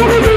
이겨내자!